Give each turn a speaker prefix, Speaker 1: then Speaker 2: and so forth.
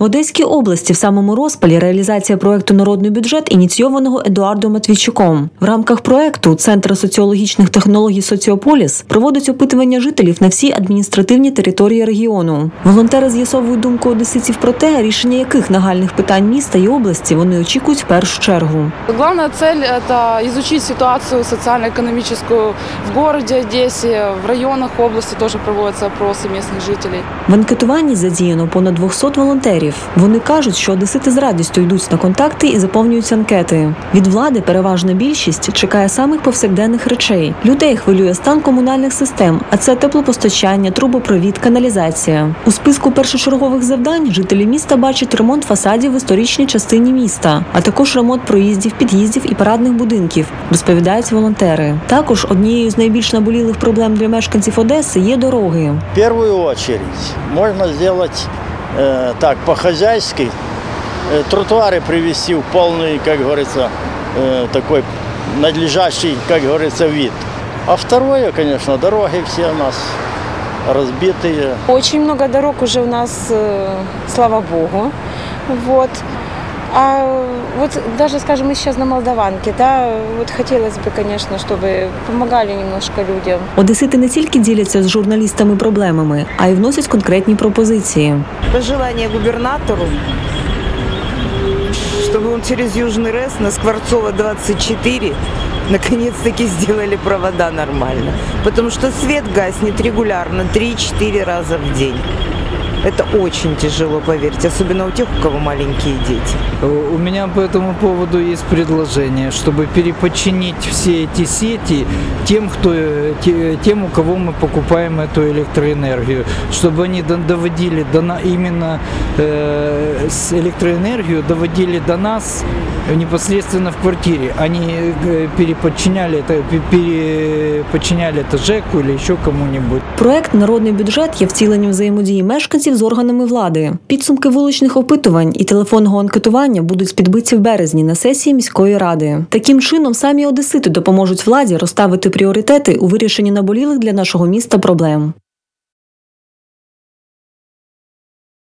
Speaker 1: В Одеській області в самому розпалі реалізація проекту Народний бюджет ініційованого Едуардом Матвійчуком. В рамках проекту Центр соціологічних технологій Соціополіс проводить опитування жителів на всій адміністративній території регіону. Волонтери з'ясовують думку одеситів про те, рішення яких нагальних питань міста і області вони очікують в першу чергу.
Speaker 2: Главная цель – это изучить ситуацию социально-экономическую в городе Одессе, в районах области тоже проводятся опросы местных жителей.
Speaker 1: В анкетуванні задіяно понад 200 волонтерів. Вони кажуть, що одесити з радістю йдуть на контакти і заповнюють анкети. Від влади переважна більшість чекає самих повсякденних речей. Людей хвилює стан комунальних систем, а це теплопостачання, трубопровід, каналізація. У списку першочергових завдань жителі міста бачать ремонт фасадів в історичній частині міста, а також ремонт проїздів, під'їздів і парадних будинків, розповідають волонтери. Також однією з найбільш наболілих проблем для мешканців Одеси є дороги.
Speaker 3: В первую очередь можно сделать э, так по-хозяйски, э, тротуары привести в полный, как говорится, э, такой надлежащий, как говорится, вид. А второе, конечно, дороги все у нас разбитые.
Speaker 4: Очень много дорог уже у нас, э, слава богу. Вот. А вот даже, скажем, мы сейчас на Молдаванке, да, вот хотелось бы, конечно, чтобы помогали немножко людям.
Speaker 1: Одесити не тільки діляться з журналістами проблемами, а й вносять конкретні пропозиції.
Speaker 5: Пожелание губернатору, чтобы он через Южный РЭС на Скворцова 24 наконец-таки сделали провода нормально. Потому что свет гаснет регулярно 3-4 раза в день. Это очень тяжело, поверьте, особенно у тех, у кого маленькие дети.
Speaker 6: У меня по этому поводу есть предложение, чтобы переподчинить все эти сети тем, кто, э, те- тем, у кого мы покупаем эту электроэнергию, чтобы они до- доводили до на, именно э, с электроэнергию доводили до нас непосредственно в квартире. Они э, переподчиняли это, пе- переподчиняли это ЖЭКу или еще кому-нибудь.
Speaker 1: Проект Народний бюджет є втіленням взаємодії мешканців з органами влади. Підсумки вуличних опитувань і телефонного анкетування будуть підбиті в березні на сесії міської ради. Таким чином, самі одесити допоможуть владі розставити пріоритети у вирішенні наболілих для нашого міста проблем.